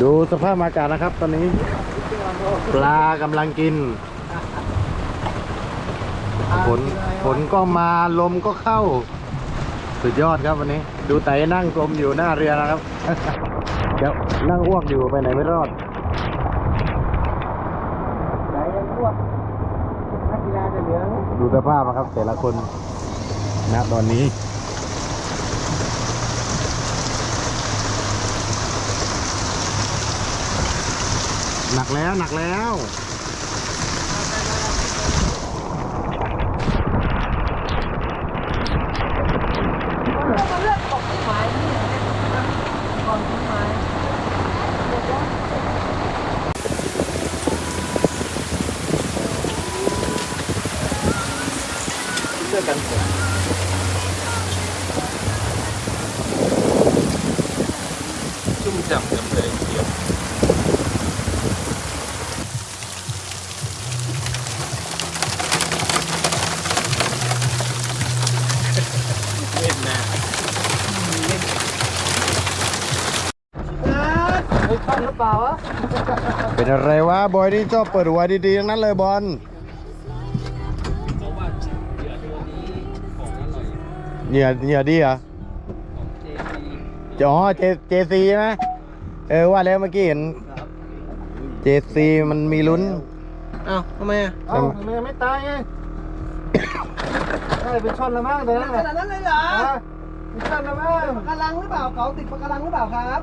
ดูสภาพอากาศนะครับ ตอนนี้ ปลากำลังกินฝนฝนก็มาลมก็เข้า สุดยอดครับวันนี้ ดูไต่นั่งกลมอยู่หน้าเรือนะครับ เดี๋ยวนั่งอ้วกอยู่ไปไหนไม่รอดไหนยังพวกนักกีฬาจะเหลือดูสภาพนะครับ แต่ละคนณตอนนี้ หนักแล้วหนักแล้วเสื้อกั ปล่าวะเป็นอะไรวะบอยนี่ชอบเปิดหัวดีๆทั้งนั้นเลยบอลเพราะว่าเหยื่อตัวนี้ของอร่อยเหยื่อเหยื่อดีเหรอของเจซีอ๋อเจเจซีใช่ไหมเออว่าแล้วเมื่อกี้เห็นเจซีมันมีลุ้น อ้าวทำไมอะเอ้าทำไมไม่ตายไงได้เป็นชนละมั้งตอนนั้นขนาดนั้นเลยเหรอเป็นชนละมั้ง ปะการังหรือเปล่าเขาติดปะการังหรือเปล่าครับ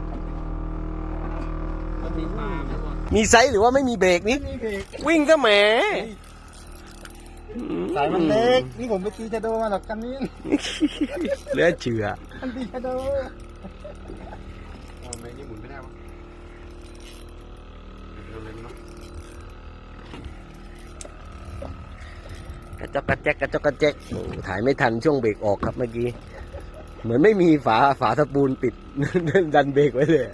มันมีปลาไหมวะมีไซส์หรือว่าไม่มีเบรกนี่วิ่งก็แหมสายมันเล็ก นี่ผมไปตีชะโดมาหรอกกันนี้เหลือเชื่อมันตีชะโดกระจอกกระแจกกระจอกกระแจกโอ้ถ่ายไม่ทันช่วงเบรกออกครับเมื่อกี้ เหมือนไม่มีฝาฝาสปูนปิด ดันเบรกไว้เลย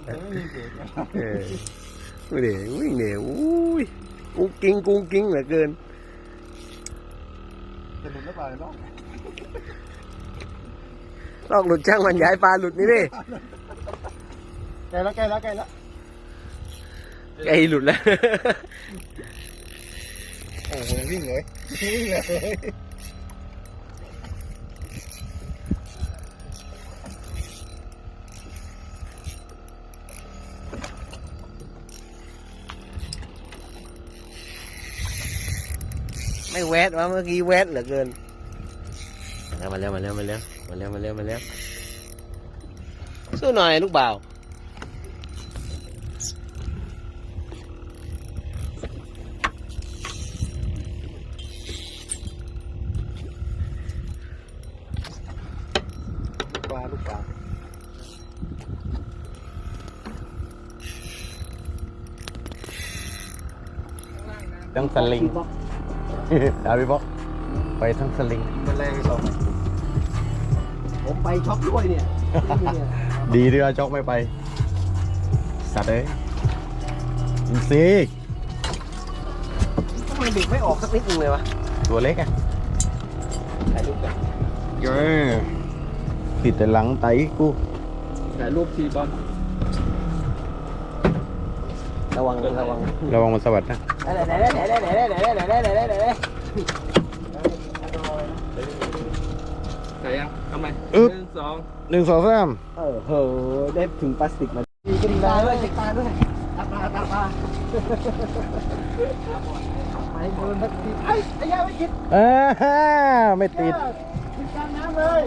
เออดูดิวิ่งเนี่ยอุ้ยกุ้งกิ้งกุ้งกิ้งเหลือเกินจะหลุดหรือเปล่าเนาะลอกหลุดช่างมันย้ายปลาหลุดนี่ดิใกล้แล้วใกล้แล้วใกล้แล้วไอ้หลุดแล้วโอ้โหวิ่งเลยวิ่งเลย ไม่แวดวะเมื่อกี้แวดเหลือเกินมาแล้วมาแล้วมาแล้วมาแล้วมาแล้วมาแล้วสู้หน่อยลูกบ่าวปลาลูกปลาทั้งสลิง ดาวิบอกไปทั้งสลิงมันแรงสองผมไปช็อปด้วยเนี่ย ดีที่เราจอกไม่ไป สัตว์เอ้ยอินซีทำไมเด็กไม่ออกสักนิดนึงเลยวะ ตัวเล็กอะถ่ายรูปกันเย้ติดแต่หลังไตกูถ่ายรูปทีบอลระวังระวัง ระวังมันสะบัดนะ ใส่ยังทำไมหอึ๊นึ่งสองหนึ่งสองสามเออเฮ้ได้ถึงพลาสติกมาดีกินปาด้วยกินปลาด้วยตาปลาตาปไปโดนสักทีไอ้อ้ยาไม่กินอ่าฮ่าไม่ติดกินกางน้ำเลย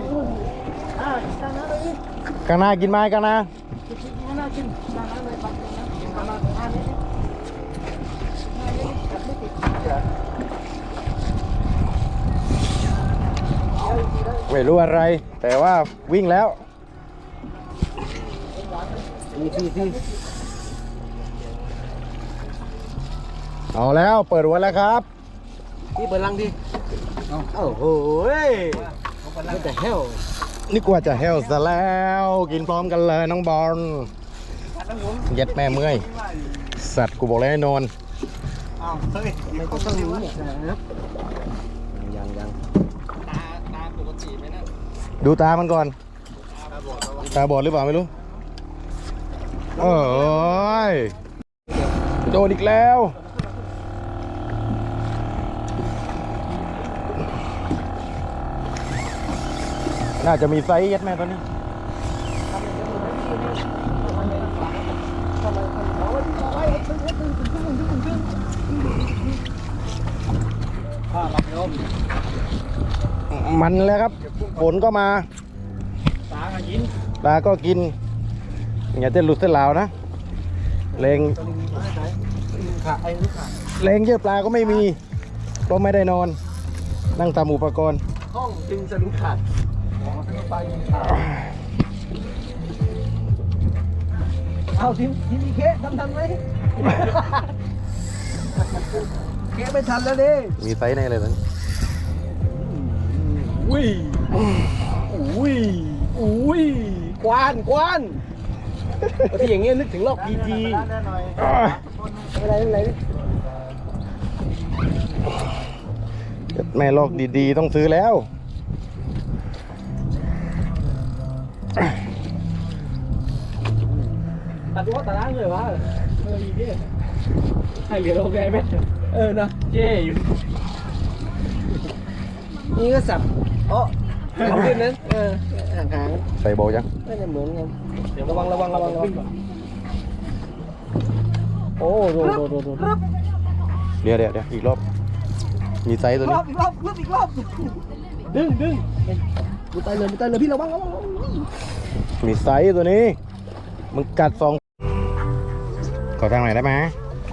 อ่ากินกางน้ำเลยกางหนากินไม้กางหนากินกินน้ำกินกางน้ำเลยปักน้ำกินกางน้ำอัน ไม่รู้อะไร แต่ว่าวิ่งแล้วทีทีทีเอาแล้วเปิดหัวแล้วครับพี่เปิดลังดิโอ้โหไม่แต่เฮลนี่กว่าจะแฮลซะแล้ว กินพร้อมกันเลยน้องบอลเย็ดแม่เมื่อย สัตว์กูบอกแล้วให้นอนไม่ต้องต้องรู้เนี่ยยังยัง ตาตาปกติไหมนะ ดูตามันก่อน ตาบอดหรือเปล่าไม่รู้โอ้ยโดนอีกแล้ว น่าจะมีไซส์ยัดแม่ตอนนี้ข้ารับโยมมันแล้วครับ ฝนก็มาตากันยินปลาก็กินอย่าเต้นหลุดเส้นลาวนะเลงขาไอ้ลูกขาเลงเยอะปลาก็ไม่มีก็ไม่ได้นอน นั่งตามอุปกรณ์ ห้องจึงสลิงขาดอ๋อสลิงไปขาดเอาทีมทีมมีเคสทำทันไหมเคสไม่ทันแล้วดิมีไซส์ในเลยนั้น อุ้ยอุ้ยอุ้ยกวานกวานที่อย่างเงี้ยนึกถึงลอกพีจีอะไรอะไรแม่ลอกดีๆ ต้องซื้อแล้ว ตัดว่าตัดล้างเลยวะเอออีเย่ให้เหลือโอเคไหมเออนะเย่อยู่นี่ก็สับอ๋อ ขึ้นนั้นเออห่างๆใส่โบยังน่าจะเหมือนกันระวังระวังระวังระวังโอ้โดโดโดโดเดี๋ยวเดี๋ยวเดี๋ยวอีกรอบ มีไซส์ตัวรนี้อบอีกรอบรอบอีกรอบดึงดึงกูตายเลยกูตายเลยพี่ระวังระวังมีไซส์ตัวนี้มึงกัดสองขอทางไหนได้ไหม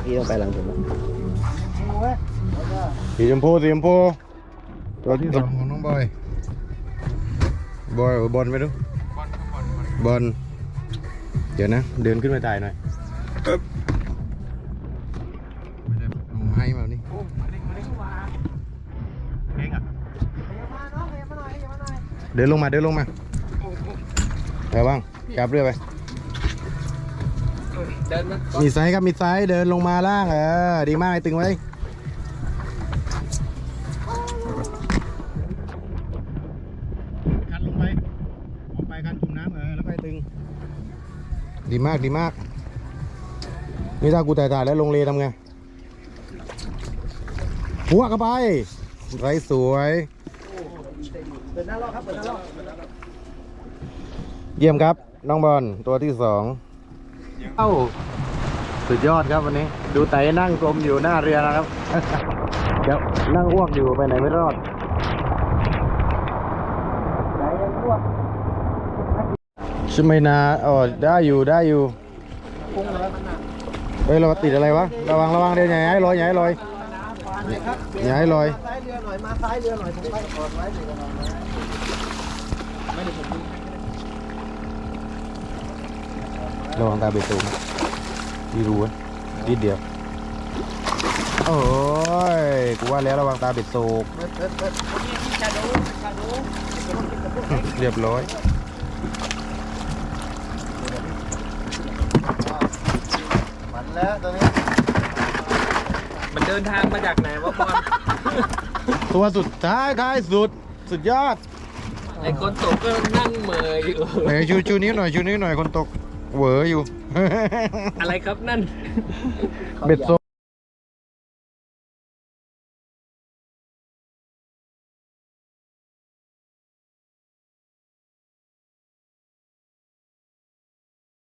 พี่ต้องไปหลังผมสีชมพูสีชมพูตัวที่สองของน้องบอย บอยเอาบอลไปดูบอลเดี๋ยวนะ เดินขึ้นมาถ่ายหน่อยไม่ได้เอาให้มานี่เองอะเดินลงมาเดินลงมาเอาบ้างจับเรือไปเดินมามีไซส์ครับมีไซส์เดินลงมาล่างเออดีมากไอ้ตึงไว้ ดีมากดีมาก นี่ถ้ากูถ่ายแล้วลงเลทำไง หัวเข้าไป ไรสวยเดินหน้ารอบครับเดินหน้ารอบเยี่ยมครับ น้องบอลตัวที่สองเอ้าสุดยอดครับวันนี้ ดูไต่นั่งกลมอยู่หน้าเรือนะครับ เดี๋ยวนั่งอ้วกอยู่ไปไหนไม่รอดใช่ไหมนาอ๋อได้อยู่ได้อยู่เฮ้ยเราติดอะไรวะ ระวังระวังเดี๋ยวอย่ให้ลอยอยให้ลอยอย่ให้ลอยซ้ายเรือหน่อยมาซ้ายเรือหน่อยผมไปขอซ้ายเรือหน่อยระวังตาเบ็ดสูงดีรู้นิดเดียวโอ้ยกูว่าแล้วระวังตาเบ็ดสูงเรียบร้อย มัน แล้วตอนนี้มันเดินทางมาจากไหนวะบอลตัวสุดท้ายท้ายสุด สุดยอดไอ้คนตกก็นั่งเหมยอยู่ ไหนชูชูนิ้วหน่อยชูนิ้วหน่อยคนตกเหวออยู่ อะไรครับนั่น เบ็ดสูง